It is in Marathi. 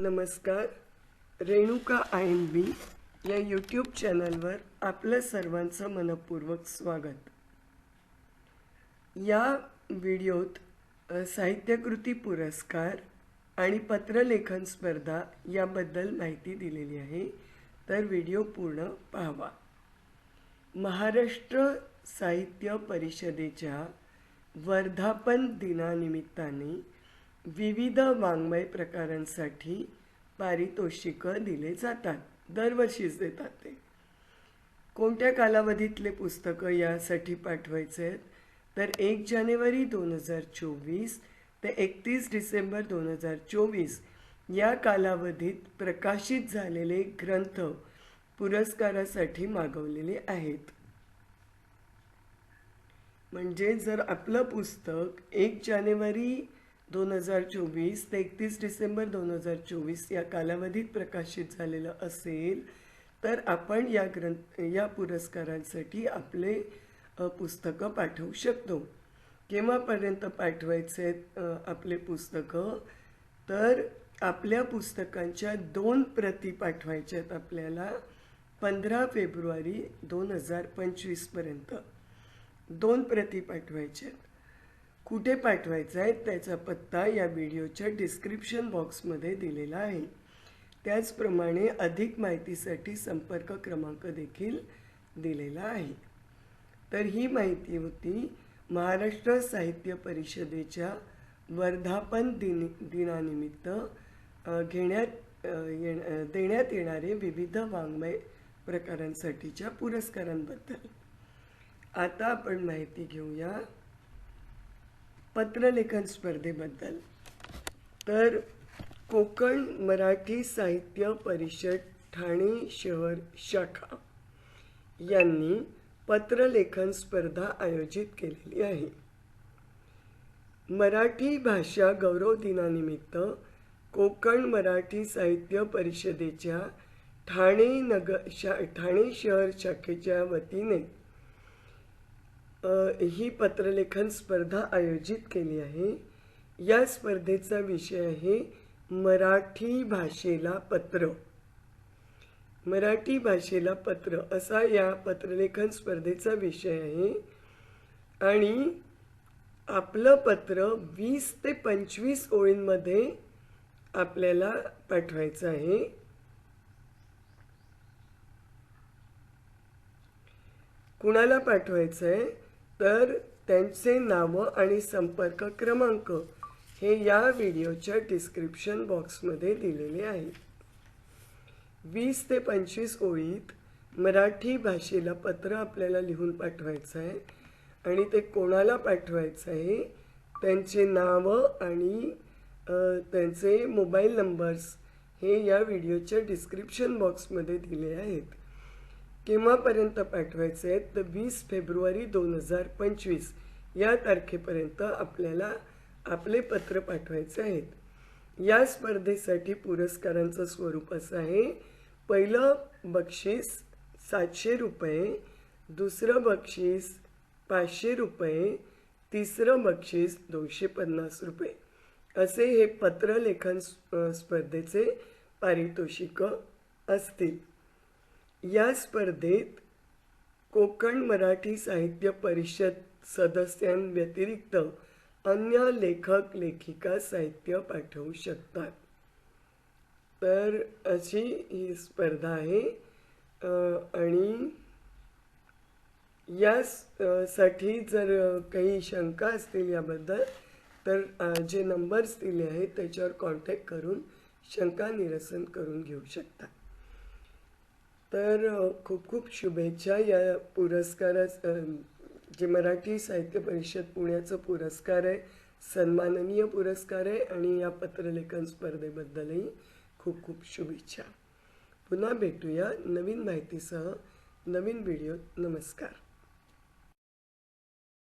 नमस्कार रेणुका आय एन बी या यूट्यूब चॅनलवर आपलं सर्वांचं मनपूर्वक स्वागत. या व्हिडिओत साहित्यकृती पुरस्कार आणि पत्रलेखन स्पर्धा याबद्दल माहिती दिलेली आहे. तर व्हिडिओ पूर्ण पाहावा. महाराष्ट्र साहित्य परिषदेच्या वर्धापन दिनानिमित्ताने विविध वाङ्मय प्रकारांसाठी पारितोषिकं दिले जातात. दरवर्षीच देतात ते. कोणत्या कालावधीतले पुस्तकं यासाठी पाठवायचे आहेत? तर एक जानेवारी दोन हजार चोवीस ते एकतीस डिसेंबर दोन हजार चोवीस या कालावधीत प्रकाशित झालेले ग्रंथ पुरस्कारासाठी मागवलेले आहेत. म्हणजे जर आपलं पुस्तक एक जानेवारी दोन हजार चोवीस ते एकतीस डिसेंबर दोन हजार चोवीस या कालावधीत प्रकाशित झालेलं असेल तर आपण या ग्रंथ या पुरस्कारांसाठी आपले पुस्तकं पाठवू शकतो. केव्हापर्यंत पाठवायचे आहेत आपले पुस्तकं? तर आपल्या पुस्तकांच्या दोन प्रती पाठवायच्या आहेत आपल्याला. पंधरा फेब्रुवारी दोन हजार पंचवीसपर्यंत दोन प्रती पाठवायच्या आहेत. कुठे पाठवायचं आहे त्याचा पत्ता या व्हिडिओच्या डिस्क्रिप्शन बॉक्समध्ये दिलेला आहे. त्याचप्रमाणे अधिक माहितीसाठी संपर्क क्रमांक देखील दिलेला आहे. तर ही माहिती होती महाराष्ट्र साहित्य परिषदेच्या वर्धापन दिन दिनानिमित्त घेण्यात येण देण्यात येणारे विविध वाङ्मय प्रकारांसाठीच्या पुरस्कारांबद्दल. आता आपण माहिती घेऊया. पत्रलेखन स्पर्धेबद्दल. तर कोकण मराठी साहित्य परिषद ठाणे शहर शाखा यांनी पत्रलेखन स्पर्धा आयोजित केलेली आहे. मराठी भाषा गौरव दिनानिमित्त कोकण मराठी साहित्य परिषदेच्या ठाणे नगर शा ठाणे शहर शाखेच्या वतीने ही पत्रलेखन स्पर्धा आयोजित केली आहे. या स्पर्धेचा विषय आहे मराठी भाषेला पत्र. मराठी भाषेला पत्र असा या पत्रलेखन स्पर्धेचा विषय आहे. आणि आपलं पत्र वीस ते पंचवीस ओळींमध्ये आपल्याला पाठवायचं आहे. कुणाला पाठवायचं आहे तर त्यांचे नावं आणि संपर्क क्रमांक हे या व्हिडिओच्या डिस्क्रिप्शन बॉक्समध्ये दिलेले आहेत. वीस ते पंचवीस ओळीत मराठी भाषेला पत्र आपल्याला लिहून पाठवायचं आहे आणि ते कोणाला पाठवायचं आहे त्यांचे नावं आणि त्यांचे मोबाईल नंबर्स हे या व्हिडिओच्या डिस्क्रिप्शन बॉक्समध्ये दिले आहेत. केव्हापर्यंत पाठवायचे आहेत तर वीस फेब्रुवारी दोन हजार पंचवीस या तारखेपर्यंत आपल्याला आपले पत्र पाठवायचे आहेत. या स्पर्धेसाठी पुरस्कारांचं स्वरूप असं आहे. पहिलं बक्षीस सातशे रुपये दुसरं बक्षीस पाचशे रुपये तिसरं बक्षीस दोनशे पन्नास रुपये. असे हे पत्रलेखन स्प- स्पर्धेचे पारितोषिकं असतील. या स्पर्धेत कोकण मराठी साहित्य परिषद सदस्यांव्यतिरिक्त अन्य लेखक लेखिका साहित्य पाठवू शकतात. तर अशी ही स्पर्धा आहे. आणि या साठी जर काही शंका असतील याबद्दल तर जे नंबर्स दिले आहेत त्याच्यावर कॉन्टॅक्ट करून शंका निरसन करून घेऊ शकता. तर खूप खूप शुभेच्छा या पुरस्कारा जे मराठी साहित्य परिषद पुण्याचं पुरस्कार आहे सन्माननीय पुरस्कार आहे आणि या पत्रलेखन स्पर्धेबद्दलही खूप खूप शुभेच्छा. पुन्हा भेटूया नवीन माहितीसह. नवीन व्हिडिओ नमस्कार.